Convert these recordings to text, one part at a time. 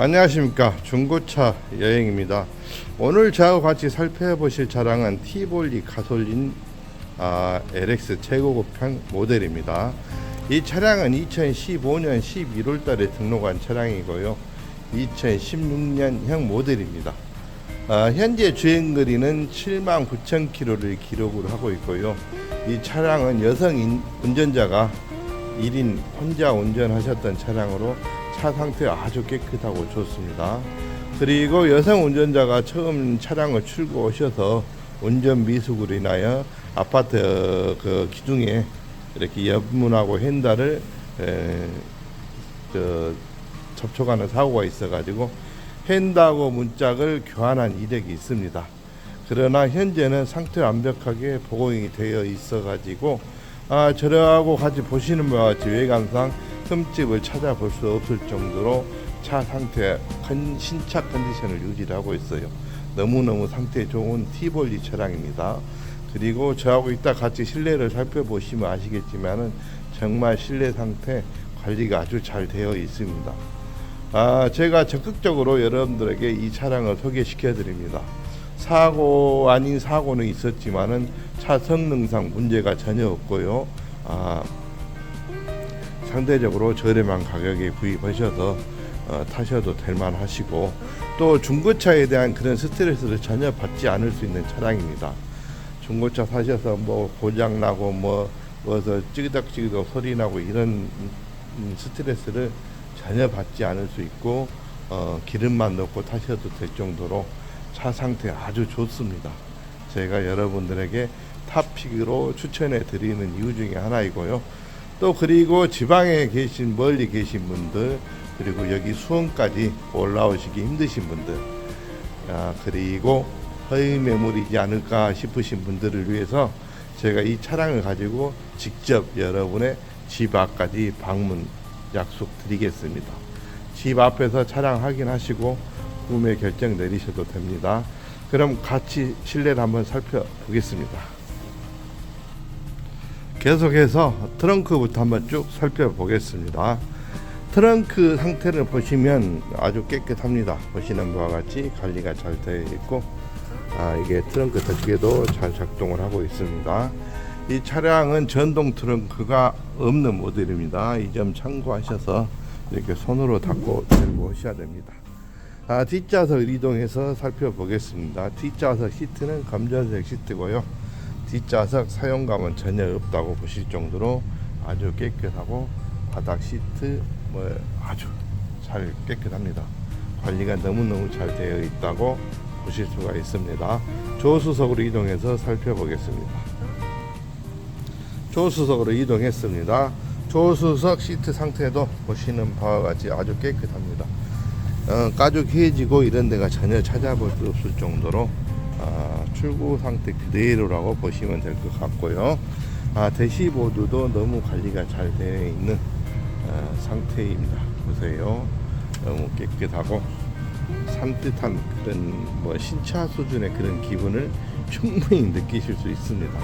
안녕하십니까. 중고차 여행입니다. 오늘 저하고 같이 살펴보실 차량은 티볼리 가솔린 아, LX 최고급형 모델입니다. 이 차량은 2015년 11월 달에 등록한 차량이고요. 2016년형 모델입니다. 아, 현재 주행거리는 7만 9천 킬로를 기록을 하고 있고요. 이 차량은 여성 인- 운전자가 1인 혼자 운전하셨던 차량으로 차 상태 아주 깨끗하고 좋습니다. 그리고 여성 운전자가 처음 차량을 출고하셔서 운전 미숙으로 인하여 아파트 그 기둥에 이렇게 옆문하고 에, 저, 접촉하는 사고가 있어가지고 핸드하고 문짝을 교환한 이력이 있습니다. 그러나 현재는 상태 완벽하게 보강이 되어 있어가지고 아, 저하고 같이 보시는 바와 같이 외관상 흠집을 찾아볼 수 없을 정도로 차 상태 컨- 신차 컨디션을 유지를 하고 있어요. 너무너무 상태 좋은 티볼리 차량입니다. 그리고 저하고 이따 같이 실내를 살펴보시면 아시겠지만은 정말 실내 상태 관리가 아주 잘 되어 있습니다. 아, 제가 적극적으로 여러분들에게 이 차량을 소개시켜 드립니다. 사고 아닌 사고는 있었지만은 차 성능상 문제가 전혀 없고요. 아, 상대적으로 저렴한 가격에 구입하셔서 어, 타셔도 될 만하시고 또 중고차에 대한 그런 스트레스를 전혀 받지 않을 수 있는 차량입니다. 중고차 사셔서 뭐 고장 나고 뭐 뭐서 찌그덕찌그덕 소리 나고 이런 음, 스트레스를 전혀 받지 않을 수 있고 어, 기름만 넣고 타셔도 될 정도로 차 상태 아주 좋습니다. 제가 여러분들에게 탑픽으로 추천해 드리는 이유 중에 하나이고요. 또 그리고 지방에 계신 멀리 계신 분들 그리고 여기 수원까지 올라오시기 힘드신 분들 아, 그리고 허위 매물이지 않을까 싶으신 분들을 위해서 제가 이 차량을 가지고 직접 여러분의 집 앞까지 방문 약속 드리겠습니다. 집 앞에서 차량 확인하시고 구매 결정 내리셔도 됩니다. 그럼 같이 실내를 한번 살펴보겠습니다. 계속해서 트렁크부터 한번 쭉 살펴보겠습니다. 트렁크 상태를 보시면 아주 깨끗합니다. 보시는 바와 같이 관리가 잘 되어 있고 아, 이게 트렁크 덮개도 잘 작동을 하고 있습니다. 이 차량은 전동 트렁크가 없는 모델입니다. 이 점 참고하셔서 이렇게 손으로 닫고 들고 오셔야 됩니다. 아, 뒷좌석 이동해서 살펴보겠습니다. 뒷좌석 시트는 검정색 시트고요. 뒷좌석 사용감은 전혀 없다고 보실 정도로 아주 깨끗하고 바닥 시트 뭐 아주 잘 깨끗합니다. 관리가 너무너무 잘 되어 있다고 보실 수가 있습니다. 조수석으로 이동해서 살펴보겠습니다. 조수석으로 이동했습니다. 조수석 시트 상태도 보시는 바와 같이 아주 깨끗합니다. 어, 가죽 해지고 이런 데가 전혀 찾아볼 수 없을 정도로 아, 출고 상태 그대로라고 보시면 될 것 같고요. 아, 대시보드도 너무 관리가 잘 되어 있는 아, 상태입니다. 보세요. 너무 깨끗하고 산뜻한 그런 뭐 신차 수준의 그런 기분을 충분히 느끼실 수 있습니다.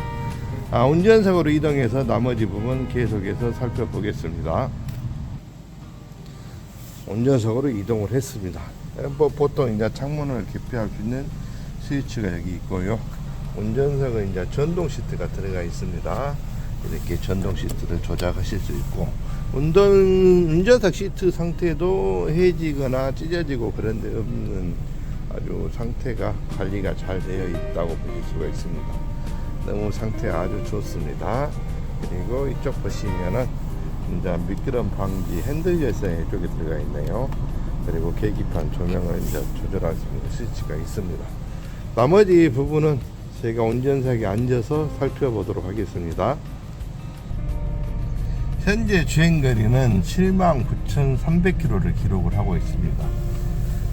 아, 운전석으로 이동해서 나머지 부분 계속해서 살펴보겠습니다. 운전석으로 이동을 했습니다. 뭐 보통 이제 창문을 개폐할 수 있는 스위치가 여기 있고요. 운전석은 이제 전동 시트가 들어가 있습니다. 이렇게 전동 시트를 조작하실 수 있고 운전 운전석 시트 상태도 해지거나 찢어지고 그런 데 없는 아주 상태가 관리가 잘 되어 있다고 보실 수가 있습니다. 너무 상태 아주 좋습니다. 그리고 이쪽 보시면은 이제 미끄럼 방지 핸들 열선 이쪽에 들어가 있네요. 그리고 계기판 조명을 이제 조절할 수 있는 스위치가 있습니다. 나머지 부분은 제가 운전석에 앉아서 살펴보도록 하겠습니다. 현재 주행거리는 79,300km를 기록을 하고 있습니다.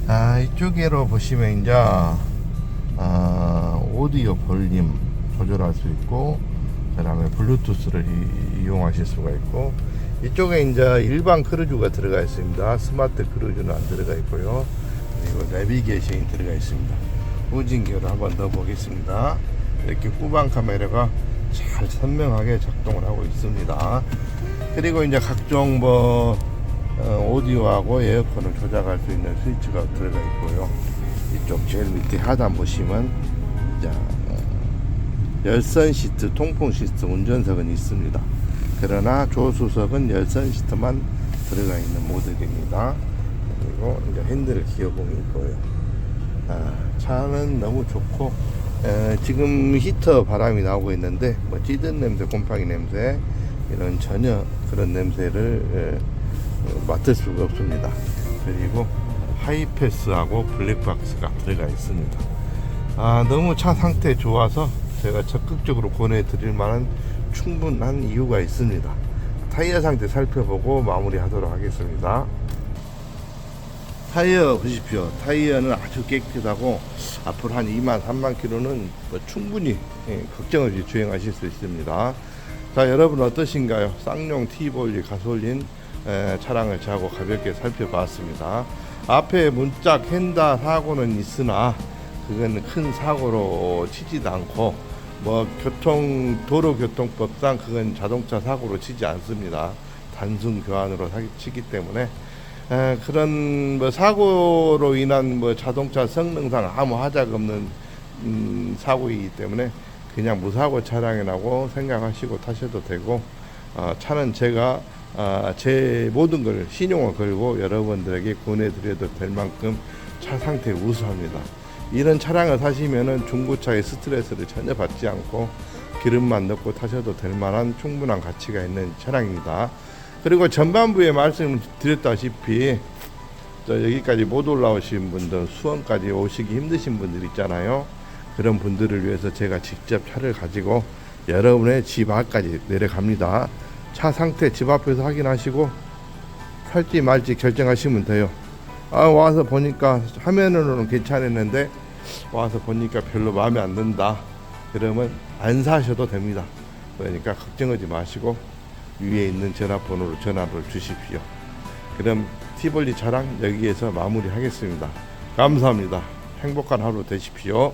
아, 이쪽으로 보시면 이제 아, 오디오 볼륨 조절할 수 있고 그 다음에 블루투스를 이, 용하실 수가 있고 이쪽에 이제 일반 크루즈가 들어가 있습니다. 스마트 크루즈는 안 들어가 있고요. 그리고 내비게이션이 들어가 있습니다. 후진기를 한번 넣어 보겠습니다. 이렇게 후방 카메라가 잘 선명하게 작동을 하고 있습니다. 그리고 이제 각종 뭐 어, 오디오하고 에어컨을 조작할 수 있는 스위치가 들어가 있고요. 이쪽 제일 밑에 하단 보시면 자, 어, 열선 시트, 통풍 시트 운전석은 있습니다. 그러나 조수석은 열선 시트만 들어가 있는 모델입니다. 그리고 이제 핸들 기어봉이 있고요. 아, 차는 너무 좋고 에, 지금 히터 바람이 나오고 있는데 뭐 찌든 냄새, 곰팡이 냄새 이런 전혀 그런 냄새를 에, 어, 맡을 수가 없습니다. 그리고 하이패스하고 블랙박스가 들어가 있습니다. 아, 너무 차 상태 좋아서 제가 적극적으로 권해드릴 만한 충분한 이유가 있습니다. 타이어 상태 살펴보고 마무리하도록 하겠습니다. 타이어 보십시오. 타이어는 아주 깨끗하고 앞으로 한 2만 3만 킬로는 뭐 충분히 예, 걱정 없이 주행하실 수 있습니다. 자 여러분 어떠신가요? 쌍용 T볼리 가솔린 에, 차량을 자고 가볍게 살펴봤습니다. 앞에 문짝 헨다 사고는 있으나 그건 큰 사고로 치지도 않고 뭐 교통 도로교통법상 그건 자동차 사고로 치지 않습니다. 단순 교환으로 사- 치기 때문에 에, 그런 뭐 사고로 인한 뭐 자동차 성능상 아무 하자가 없는 음, 사고이기 때문에 그냥 무사고 차량이라고 생각하시고 타셔도 되고 어, 차는 제가 아, 제 모든 걸 신용을 걸고 여러분들에게 권해드려도 될 만큼 차 상태 우수합니다. 이런 차량을 사시면은 중고차의 스트레스를 전혀 받지 않고 기름만 넣고 타셔도 될 만한 충분한 가치가 있는 차량입니다. 그리고 전반부에 말씀드렸다시피 저 여기까지 못 올라오신 분들 수원까지 오시기 힘드신 분들 있잖아요. 그런 분들을 위해서 제가 직접 차를 가지고 여러분의 집 앞까지 내려갑니다. 차 상태 집 앞에서 확인하시고 살지 말지 결정하시면 돼요. 아 와서 보니까 화면으로는 괜찮았는데 와서 보니까 별로 마음에 안 든다. 그러면 안 사셔도 됩니다. 그러니까 걱정하지 마시고 위에 있는 전화번호로 전화를 주십시오. 그럼 티볼리 차량 여기에서 마무리하겠습니다. 감사합니다. 행복한 하루 되십시오.